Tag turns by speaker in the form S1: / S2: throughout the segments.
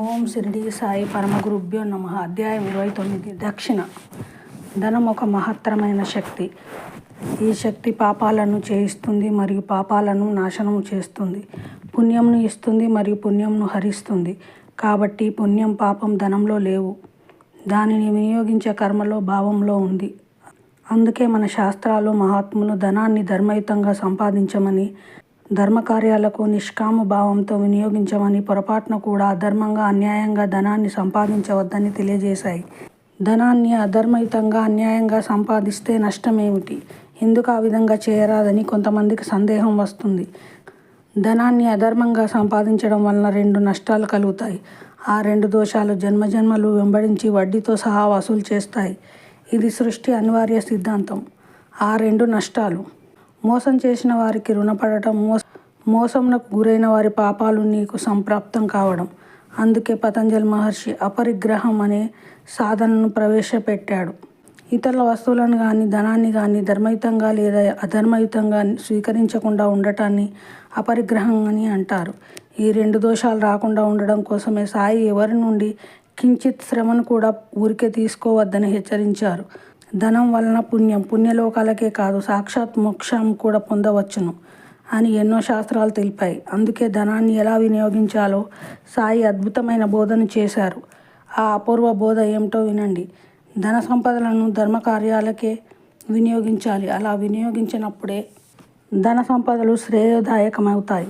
S1: ఓం శిరిడి సాయి పరమ గురుభ్యో నమ. అధ్యాయం ఇరవై తొమ్మిది. దక్షిణ. ధనం ఒక మహత్తరమైన శక్తి. ఈ శక్తి పాపాలను చేయిస్తుంది మరియు పాపాలను నాశనం చేస్తుంది. పుణ్యంను ఇస్తుంది మరియు పుణ్యంను హరిస్తుంది. కాబట్టి పుణ్యం పాపం ధనంలో లేవు. దానిని వినియోగించే కర్మలో భావంలో ఉంది. అందుకే మన శాస్త్రాలు మహాత్ములు ధనాన్ని ధర్మయుతంగా సంపాదించమని ధర్మకార్యాలకు నిష్కామ భావంతో వినియోగించమని పొరపాటున కూడా అధర్మంగా అన్యాయంగా ధనాన్ని సంపాదించవద్దని తెలియజేశాయి. ధనాన్ని అధర్మయుతంగా అన్యాయంగా సంపాదిస్తే నష్టమేమిటి? ఎందుకు ఆ విధంగా చేయరాదని కొంతమందికి సందేహం వస్తుంది. ధనాన్ని అధర్మంగా సంపాదించడం వలన రెండు నష్టాలు కలుగుతాయి. ఆ రెండు దోషాలు జన్మజన్మలు వెంబడించి వడ్డీతో సహా వసూలు చేస్తాయి. ఇది సృష్టి అనివార్య సిద్ధాంతం. ఆ రెండు నష్టాలు. మోసం చేసిన వారికి రుణపడటం మోస మోసంనకు గురైన వారి పాపాలు నీకు సంప్రాప్తం కావడం. అందుకే పతంజలి మహర్షి అపరిగ్రహం అనే సాధనను ప్రవేశపెట్టాడు. ఇతరుల వస్తువులను కానీ ధనాన్ని కానీ ధర్మయుతంగా లేదా అధర్మయుతంగా స్వీకరించకుండా ఉండటాన్ని అపరిగ్రహం అని అంటారు. ఈ రెండు దోషాలు రాకుండా ఉండడం కోసమే సాయి ఎవరి నుండి కించిత్ శ్రమను కూడా ఊరికే తీసుకోవద్దని హెచ్చరించారు. ధనం వలన పుణ్యం పుణ్యలోకాలకే కాదు సాక్షాత్ మోక్షం కూడా పొందవచ్చును. అని ఎన్నో శాస్త్రాలు తెలిపాయి. అందుకే ధనాన్ని ఎలా వినియోగించాలో సాయి అద్భుతమైన బోధన చేశారు. ఆ అపూర్వ బోధ ఏమిటో వినండి. ధన సంపదలను ధర్మ కార్యాలకే వినియోగించాలి. అలా వినియోగించినప్పుడే ధన సంపదలు శ్రేయోదాయకమవుతాయి.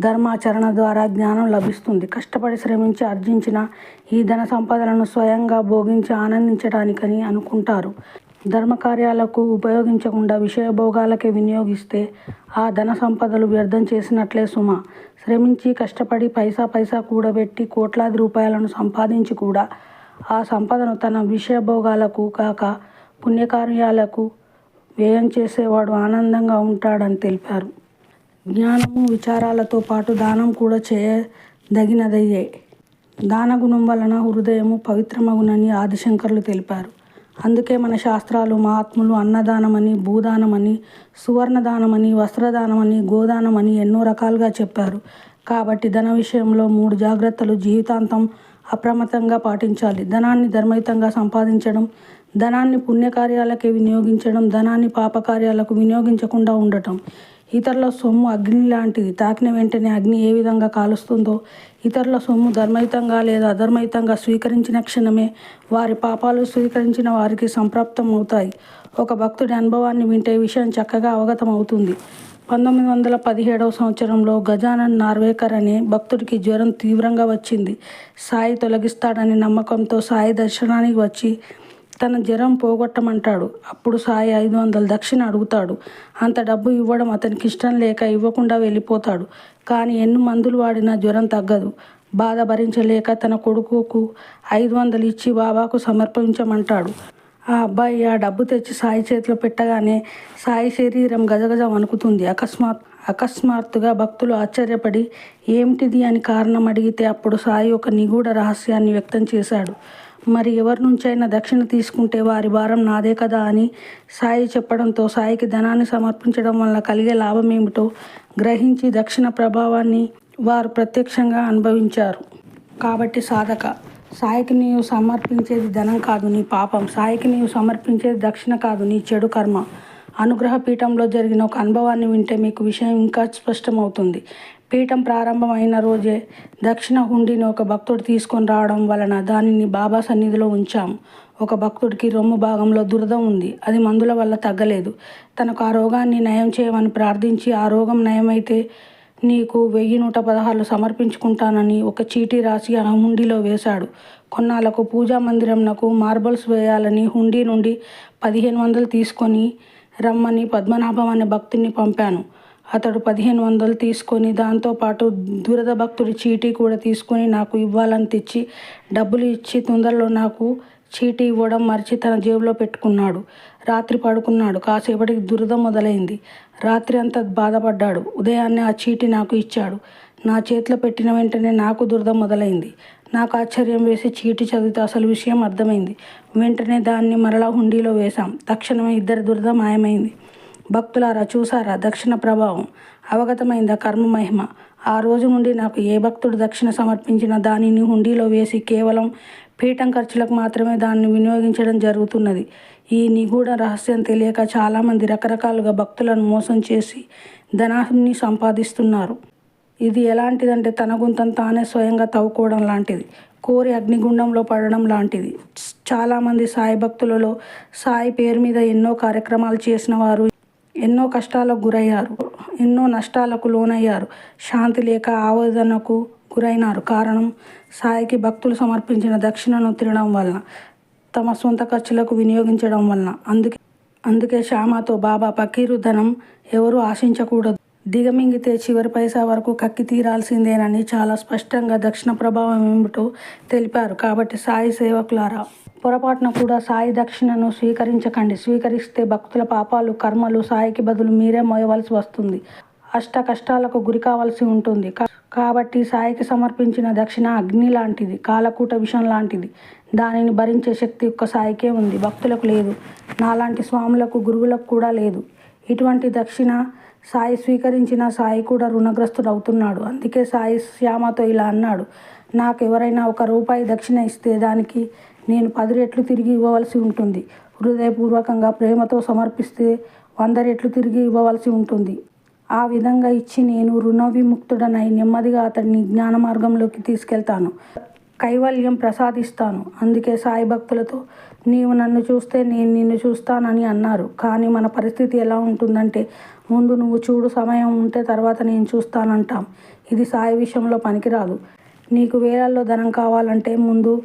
S1: ధర్మాచరణ ద్వారా జ్ఞానం లభిస్తుంది. కష్టపడి శ్రమించి ఆర్జించిన ఈ ధన సంపదలను స్వయంగా భోగించి ఆనందించడానికని అనుకుంటారు. ధర్మకార్యాలకు ఉపయోగించకుండా విషయభోగాలకే వినియోగిస్తే ఆ ధన సంపదలు వ్యర్థం చేసినట్లే సుమ. శ్రమించి కష్టపడి పైసా పైసా కూడబెట్టి కోట్లాది రూపాయలను సంపాదించి కూడా ఆ సంపదను తన విషయభోగాలకు కాక పుణ్యకార్యాలకు వ్యయం చేసేవాడు ఆనందంగా ఉంటాడని తెలిపారు. జ్ఞానము విచారాలతో పాటు దానం కూడా చేయదగినదయ్యే. దానగుణం వలన హృదయము పవిత్రమగునని ఆదిశంకర్లు తెలిపారు. అందుకే మన శాస్త్రాలు మహాత్ములు అన్నదానమని భూదానమని సువర్ణదానమని వస్త్రదానమని గోదానమని ఎన్నో రకాలుగా చెప్పారు. కాబట్టి ధన విషయంలో మూడు జాగ్రత్తలు జీవితాంతం అప్రమత్తంగా పాటించాలి. ధనాన్ని ధర్మయుతంగా సంపాదించడం ధనాన్ని పుణ్యకార్యాలకే వినియోగించడం ధనాన్ని పాపకార్యాలకు వినియోగించకుండా ఉండటం. ఇతరుల సొమ్ము అగ్ని లాంటిది. తాకిన వెంటనే అగ్ని ఏ విధంగా కాలుస్తుందో ఇతరుల సొమ్ము ధర్మయుతంగా లేదా అధర్మయుతంగా స్వీకరించిన క్షణమే వారి పాపాలు స్వీకరించిన వారికి సంప్రాప్తం అవుతాయి ఒక భక్తుడి అనుభవాన్ని వింటే విషయం చక్కగా అవగతం అవుతుంది పంతొమ్మిది వందల పదిహేడవ సంవత్సరంలో గజానన్ నార్వేకర్ అనే భక్తుడికి జ్వరం తీవ్రంగా వచ్చింది. సాయి తొలగిస్తాడనే నమ్మకంతో సాయి దర్శనానికి వచ్చి తన జ్వరం పోగొట్టమంటాడు. అప్పుడు సాయి ఐదు వందల దక్షిణ అడుగుతాడు. అంత డబ్బు ఇవ్వడం అతనికి ఇష్టం లేక ఇవ్వకుండా వెళ్ళిపోతాడు. కానీ ఎన్ని మందులు వాడినా జ్వరం తగ్గదు. బాధ భరించలేక తన కొడుకుకు ఐదు వందలు ఇచ్చి బాబాకు సమర్పించమంటాడు. ఆ అబ్బాయి ఆ డబ్బు తెచ్చి సాయి చేతిలో పెట్టగానే సాయి శరీరం గజగజ వణుకుతుంది. అకస్మాత్ అకస్మాత్తుగా భక్తులు ఆశ్చర్యపడి ఏమిటిది? అని కారణం అడిగితే అప్పుడు సాయి ఒక నిగూఢ రహస్యాన్ని వ్యక్తం చేశాడు. మరి ఎవరి నుంచైనా దక్షిణ తీసుకుంటే వారి భారం నాదే కదా అని సాయి చెప్పడంతో సాయికి ధనాన్ని సమర్పించడం వల్ల కలిగే లాభం ఏమిటో గ్రహించి దక్షిణ ప్రభావాన్ని వారు ప్రత్యక్షంగా అనుభవించారు. కాబట్టి సాధక సాయికి నీవు సమర్పించేది ధనం కాదు నీ పాపం. సాయికి నీవు సమర్పించేది దక్షిణ కాదు నీ చెడు కర్మ. అనుగ్రహ పీఠంలో జరిగిన ఒక అనుభవాన్ని వింటే మీకు విషయం ఇంకా స్పష్టమవుతుంది. పీఠం ప్రారంభమైన రోజే దక్షిణ హుండీని ఒక భక్తుడు తీసుకొని రావడం వలన దానిని బాబా సన్నిధిలో ఉంచాం. ఒక భక్తుడికి రొమ్ము భాగంలో దురద ఉంది. అది మందుల వల్ల తగ్గలేదు. తనకు ఆ రోగాన్ని నయం చేయమని ప్రార్థించి ఆ రోగం నయమైతే నీకు వెయ్యి నూట పదహారులు సమర్పించుకుంటానని ఒక చీటీ రాసి ఆ హుండీలో వేశాడు. కొన్నాళ్ళకు పూజా మందిరంనకు మార్బల్స్ వేయాలని హుండీ నుండి పదిహేను వందలు తీసుకొని రమ్మని పద్మనాభం అనే భక్తుని పంపాను. అతడు పదిహేను వందలు తీసుకొని దాంతోపాటు దురద భక్తుడి చీటీ కూడా తీసుకొని నాకు ఇవ్వాలని తెచ్చి డబ్బులు ఇచ్చి తొందరలో నాకు చీటీ ఇవ్వడం మర్చి తన జేబులో పెట్టుకున్నాడు. రాత్రి పడుకున్నాడు. కాసేపటికి దురద మొదలైంది. రాత్రి అంతా బాధపడ్డాడు. ఉదయాన్నే ఆ చీటీ నాకు ఇచ్చాడు. నా చేతిలో పెట్టిన వెంటనే నాకు దురద మొదలైంది. నాకు ఆశ్చర్యం వేసి చీటీ చదివితే అసలు విషయం అర్థమైంది. వెంటనే దాన్ని మరలా హుండీలో వేశాం. తక్షణమే ఇద్దరి దురద మాయమైంది. భక్తులారా చూసారా? దక్షిణ ప్రభావం. అవగతమైందా కర్మ మహిమ? ఆ రోజు నుండి నాకు ఏ భక్తుడు దక్షిణ సమర్పించిన దానిని హుండీలో వేసి కేవలం పీఠం ఖర్చులకు మాత్రమే దాన్ని వినియోగించడం జరుగుతున్నది. ఈ నిగూఢ రహస్యం తెలియక చాలామంది రకరకాలుగా భక్తులను మోసం చేసి ధనాన్ని సంపాదిస్తున్నారు. ఇది ఎలాంటిదంటే తన గుంతను తానే స్వయంగా తవ్వుకోవడం లాంటిది. కోరి అగ్నిగుండంలో పడడం లాంటిది. చాలామంది సాయి భక్తులలో సాయి పేరు మీద ఎన్నో కార్యక్రమాలు చేసిన వారు ఎన్నో కష్టాలకు గురయ్యారు. ఎన్నో నష్టాలకు లోనయ్యారు. శాంతి లేక ఆవేదనకు గురైనారు. కారణం సాయికి భక్తులు సమర్పించిన దక్షిణను తినడం వలన తమ సొంత ఖర్చులకు వినియోగించడం వలన. అందుకే అందుకే శ్యామతో బాబా పకీరు ధనం ఎవరు ఆశించకూడదు. దిగమింగితే చివరి పైసా వరకు కక్కి తీరాల్సిందేనని చాలా స్పష్టంగా దక్షిణ ప్రభావం ఏమిటో తెలిపారు. కాబట్టి సాయి సేవకులారా పొరపాటున కూడా సాయి దక్షిణను స్వీకరించకండి. స్వీకరిస్తే భక్తుల పాపాలు కర్మలు సాయికి బదులు మీరే మోయవలసి వస్తుంది. అష్ట కష్టాలకు గురి కావాల్సి ఉంటుంది. కాబట్టి సాయికి సమర్పించిన దక్షిణ అగ్ని లాంటిది కాలకూట విషం లాంటిది. దానిని భరించే శక్తి ఒక్క సాయికే ఉంది. భక్తులకు లేదు. నాలాంటి స్వాములకు గురువులకు కూడా లేదు. ఇటువంటి దక్షిణ సాయి స్వీకరించిన సాయి కూడా రుణగ్రస్తుడు అవుతున్నాడు అందుకే సాయి శ్యామతో ఇలా అన్నాడు. నాకు ఎవరైనా ఒక రూపాయి దక్షిణ ఇస్తే దానికి నేను పది రెట్లు తిరిగి ఇవ్వవలసి ఉంటుంది. హృదయపూర్వకంగా ప్రేమతో సమర్పిస్తే వంద రెట్లు తిరిగి ఇవ్వవలసి ఉంటుంది. ఆ విధంగా ఇచ్చి నేను రుణ విముక్తుడనై నెమ్మదిగా అతడిని జ్ఞాన మార్గంలోకి తీసుకెళ్తాను. కైవల్యం ప్రసాదిస్తాను. అందుకే సాయి భక్తులతో నీవు నన్ను చూస్తే నేను నిన్ను చూస్తానని అన్నారు. కానీ మన పరిస్థితి ఎలా ఉంటుందంటే ముందు నువ్వు చూడు సమయం ఉంటే తర్వాత నేను చూస్తానంటాం. ఇది సాయి విషయంలో పనికిరాదు. నీకు వేలల్లో ధనం కావాలంటే ముందు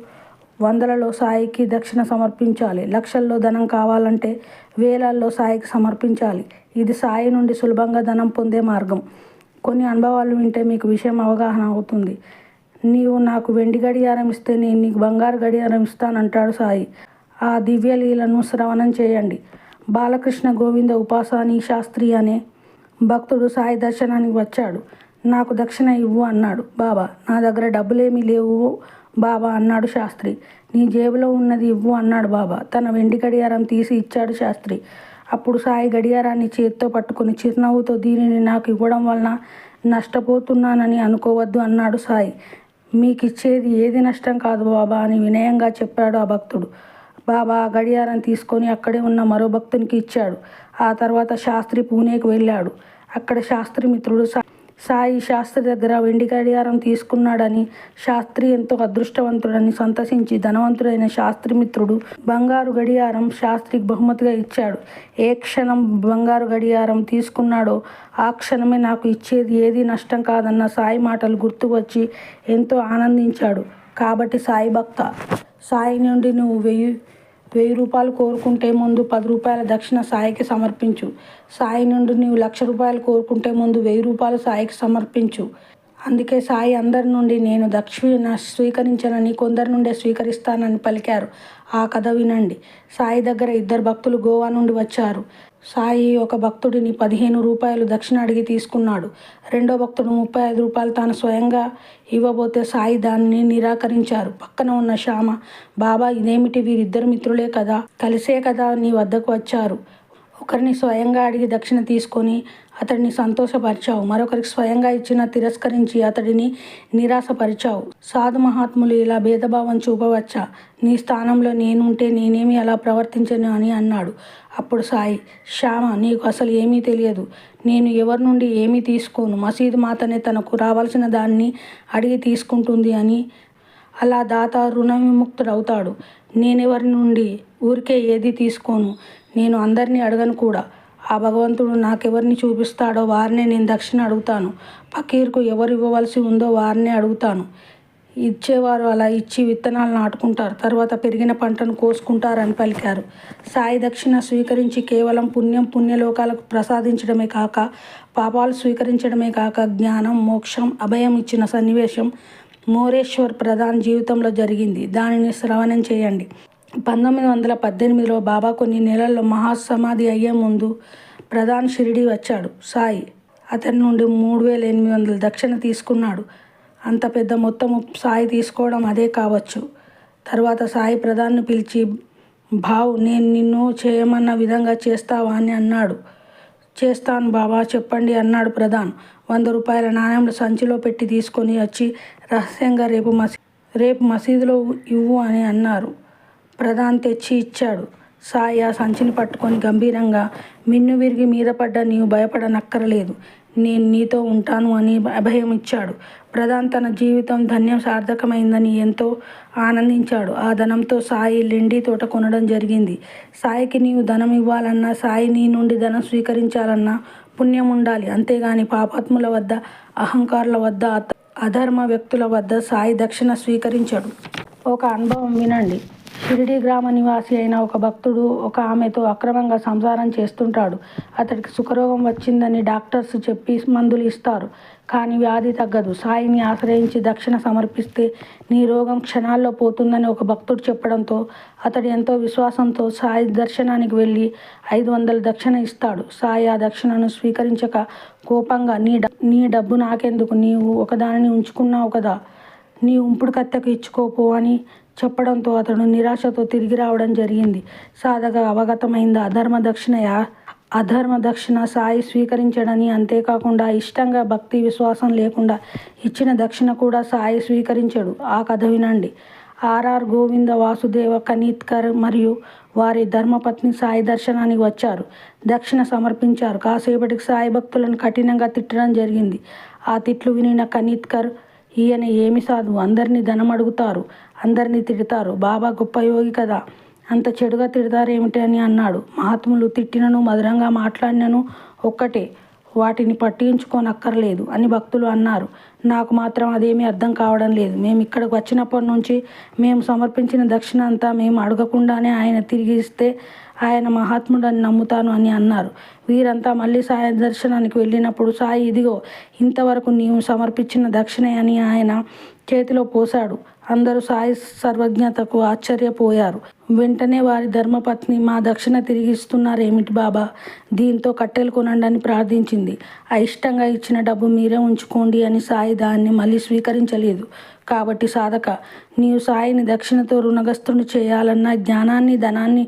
S1: వందలలో సాయికి దక్షిణ సమర్పించాలి. లక్షల్లో ధనం కావాలంటే వేలల్లో సాయికి సమర్పించాలి. ఇది సాయి నుండి సులభంగా ధనం పొందే మార్గం. కొన్ని అనుభవాలు వింటే మీకు విషయం అవగాహన అవుతుంది. నీవు నాకు వెండి గడియారం ఇస్తే నేను నీకు బంగారు గడియారం ఇస్తానంటాడు సాయి. ఆ దివ్యలీలను శ్రవణం చేయండి. బాలకృష్ణ గోవింద ఉపాసాని శాస్త్రి అనే భక్తుడు సాయి దర్శనానికి వచ్చాడు. నాకు దక్షిణ ఇవ్వు అన్నాడు. బాబా నా దగ్గర డబ్బులేమీ లేవు. బాబా అన్నాడు శాస్త్రి. నీ జేబులో ఉన్నది ఇవ్వు అన్నాడు బాబా. తన వెండి గడియారం తీసి ఇచ్చాడు శాస్త్రి. అప్పుడు సాయి గడియారాన్ని చేత్తో పట్టుకుని చిరునవ్వుతో దీనిని నాకు ఇవ్వడం వలన నష్టపోతున్నానని అనుకోవద్దు అన్నాడు సాయి. మీకు ఇచ్చేది ఏది నష్టం కాదు బాబా అని వినయంగా చెప్పాడు ఆ భక్తుడు. బాబా ఆ గడియారం తీసుకొని అక్కడే ఉన్న మరో భక్తునికి ఇచ్చాడు. ఆ తర్వాత శాస్త్రి పూణేకి వెళ్ళాడు. అక్కడ శాస్త్రి మిత్రుడు సా- సాయి శాస్త్రి దగ్గర వెండి గడియారం తీసుకున్నాడని శాస్త్రి ఎంతో అదృష్టవంతుడని సంతసించి ధనవంతుడైన శాస్త్రి మిత్రుడు బంగారు గడియారం శాస్త్రికి బహుమతిగా ఇచ్చాడు. ఏ క్షణం బంగారు గడియారం తీసుకున్నాడో ఆ క్షణమే నాకు ఇచ్చేది ఏది నష్టం కాదన్న సాయి మాటలు గుర్తుకొచ్చి ఎంతో ఆనందించాడు. కాబట్టి సాయి భక్త సాయి నుండి నువ్వు వెయ్యి వెయ్యి రూపాయలు కోరుకుంటే ముందు పది రూపాయల దక్షిణ సాయికి సమర్పించు. సాయి నుండి నీవు లక్ష రూపాయలు కోరుకుంటే ముందు వెయ్యి రూపాయలు సాయికి సమర్పించు. అందుకే సాయి అందరి నుండి నేను దక్షిణ స్వీకరించనని కొందరి నుండే స్వీకరిస్తానని పలికారు. ఆ కథ వినండి. సాయి దగ్గర ఇద్దరు భక్తులు గోవా నుండి వచ్చారు. సాయి ఒక భక్తుడిని పదిహేను రూపాయలు దక్షిణ అడిగి తీసుకున్నాడు. రెండో భక్తుడు ముప్పై ఐదు రూపాయలు తాను స్వయంగా ఇవ్వబోతే సాయి దానిని నిరాకరించారు. పక్కన ఉన్న శ్యామ బాబా ఇదేమిటి? వీరిద్దరు మిత్రులే కదా. కలిసే కదా నీ వద్దకు వచ్చారు. ఒకరిని స్వయంగా అడిగి దక్షిణ తీసుకొని అతడిని సంతోషపరిచావు. మరొకరికి స్వయంగా ఇచ్చిన తిరస్కరించి అతడిని నిరాశపరిచావు. సాధు మహాత్ములు ఇలా భేదభావం చూపవచ్చా? నీ స్థానంలో నేనుంటే నేనేమి అలా ప్రవర్తించను అని అన్నాడు. అప్పుడు సాయి శ్యామ నీకు అసలు ఏమీ తెలియదు. నేను ఎవరి నుండి ఏమీ తీసుకోను. మసీదు మాతనే తనకు రావాల్సిన దాన్ని అడిగి తీసుకుంటుంది అని అలా దాత రుణ విముక్తుడవుతాడు. నేనెవరి నుండి? ఊరికే ఏది తీసుకోను. నేను అందరినీ అడగను కూడా. ఆ భగవంతుడు నాకెవరిని చూపిస్తాడో వారినే నేను దక్షిణ అడుగుతాను. ఫకీర్కు ఎవరు ఇవ్వవలసి ఉందో వారినే అడుగుతాను. ఇచ్చేవారు అలా ఇచ్చి విత్తనాలు నాటుకుంటారు. తర్వాత పెరిగిన పంటను కోసుకుంటారని పలికారు. సాయి దక్షిణ స్వీకరించి కేవలం పుణ్యం పుణ్యలోకాలకు ప్రసాదించడమే కాక పాపాలు స్వీకరించడమే కాక జ్ఞానం మోక్షం అభయం ఇచ్చిన సన్నివేశం మోరేశ్వర్ ప్రధాన్ జీవితంలో జరిగింది. దానిని శ్రవణం చేయండి. పంతొమ్మిది వందల పద్దెనిమిదిలో బాబా కొన్ని నెలల్లో మహాసమాధి అయ్యే ముందు ప్రధాన్ షిరిడి వచ్చాడు. సాయి అతని నుండి మూడు వేల ఎనిమిది వందల దక్షిణ తీసుకున్నాడు. అంత పెద్ద మొత్తము సాయి తీసుకోవడం అదే కావచ్చు. తర్వాత సాయి ప్రధాన్ని పిలిచి భావ్ నేను నిన్ను చేయమన్న విధంగా చేస్తావా? అని అన్నాడు. చేస్తాను బాబా చెప్పండి అన్నాడు ప్రధాన్. వంద రూపాయల నాణ్యములు సంచిలో పెట్టి తీసుకొని వచ్చి రహస్యంగా రేపు మసీ రేపు మసీదులో ఇవ్వు అని అన్నారు. ప్రధాన్ తెచ్చి ఇచ్చాడు. సాయి ఆ సంచిని పట్టుకొని గంభీరంగా మిన్ను విరిగి మీద పడ్డా నీవు భయపడనక్కరలేదు. నేను నీతో ఉంటాను అని అభయం ఇచ్చాడు ప్రధాన్ తన జీవితం ధన్యం సార్థకమైందని ఎంతో ఆనందించాడు. ఆ ధనంతో సాయి లెండి తోట కొనడం జరిగింది. సాయికి నీవు ధనం ఇవ్వాలన్నా సాయి నీ నుండి ధనం స్వీకరించాలన్నా పుణ్యం ఉండాలి. అంతేగాని పాపాత్ముల వద్ద అహంకారుల వద్ద అధర్మ వ్యక్తుల వద్ద సాయి దక్షిణ స్వీకరించడు. ఒక అనుభవం వినండి. షిరిడి గ్రామ నివాసి అయిన ఒక భక్తుడు ఒక ఆమెతో అక్రమంగా సంసారం చేస్తుంటాడు. అతడికి సుఖరోగం వచ్చిందని డాక్టర్స్ చెప్పి మందులు ఇస్తారు. కానీ వ్యాధి తగ్గదు. సాయిని ఆశ్రయించి దక్షిణ సమర్పిస్తే నీ రోగం క్షణాల్లో పోతుందని ఒక భక్తుడు చెప్పడంతో అతడు ఎంతో విశ్వాసంతో సాయి దర్శనానికి వెళ్ళి ఐదు వందల దక్షిణ ఇస్తాడు. సాయి ఆ దక్షిణను స్వీకరించక కోపంగా నీ నీ డబ్బు నాకెందుకు? నీవు ఒకదానిని ఉంచుకున్నావు కదా. నీ ఉంపుడు కత్తెకు ఇచ్చుకోపో అని చెప్పడంతో అతడు నిరాశతో తిరిగి రావడం జరిగింది. సాధగా అవగతమైంది. అధర్మ దక్షిణ అధర్మ దక్షిణ సాయి స్వీకరించడని అంతేకాకుండా ఇష్టంగా భక్తి విశ్వాసం లేకుండా ఇచ్చిన దక్షిణ కూడా సాయి స్వీకరించడు. ఆ కథ వినండి. ఆర్ఆర్ గోవింద వాసుదేవ కనీత్కర్ మరియు వారి ధర్మపత్ని సాయి దర్శనానికి వచ్చారు. దక్షిణ సమర్పించారు. కాసేపటికి సాయి భక్తులను కఠినంగా తిట్టడం జరిగింది. ఆ తిట్లు వినిన కనీత్కర్ ఈయన ఏమి సాధు అందరినీ ధనం అడుగుతారు అందరినీ తిడతారు. బాబా గొప్ప యోగి కదా. అంత చెడుగా తిడతారేమిటి అని అన్నాడు. మహాత్ములు తిట్టినను మధురంగా మాట్లాడినను ఒక్కటే. వాటిని పట్టించుకోనక్కర్లేదు అని భక్తులు అన్నారు. నాకు మాత్రం అదేమీ అర్థం కావడం లేదు. మేము ఇక్కడికి వచ్చినప్పటి నుంచి మేము సమర్పించిన దక్షిణ అంతా మేము అడగకుండానే ఆయన తిరిగి ఇస్తే ఆయన మహాత్ముడని నమ్ముతాను అని అన్నారు. వీరంతా మళ్ళీ సాయి దర్శనానికి వెళ్ళినప్పుడు సాయి ఇదిగో ఇంతవరకు నీవు సమర్పించిన దక్షిణ అని ఆయన చేతిలో పోశాడు. అందరూ సాయి సర్వజ్ఞతకు ఆశ్చర్యపోయారు. వెంటనే వారి ధర్మపత్ని మా దక్షిణ తిరిగిస్తున్నారేమిటి బాబా? దీంతో కట్టెలు కొనండి అని ప్రార్థించింది. అయిష్టంగా ఇచ్చిన డబ్బు మీరే ఉంచుకోండి అని సాయి దాన్ని మళ్ళీ స్వీకరించలేదు. కాబట్టి సాధక నీవు సాయిని దక్షిణతో రుణగస్తుని చేయాలన్నా జ్ఞానాన్ని ధనాన్ని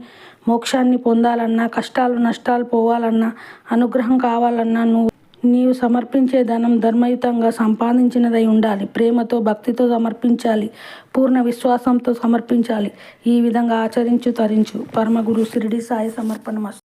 S1: మోక్షాన్ని పొందాలన్నా కష్టాలు నష్టాలు పోవాలన్నా అనుగ్రహం కావాలన్నా నువ్వు నీవు సమర్పించే ధనం ధర్మయుతంగా సంపాదించినదై ఉండాలి. ప్రేమతో భక్తితో సమర్పించాలి. పూర్ణ విశ్వాసంతో సమర్పించాలి. ఈ విధంగా ఆచరించు తరించు. పరమగురు షిరిడి సాయి సమర్పణ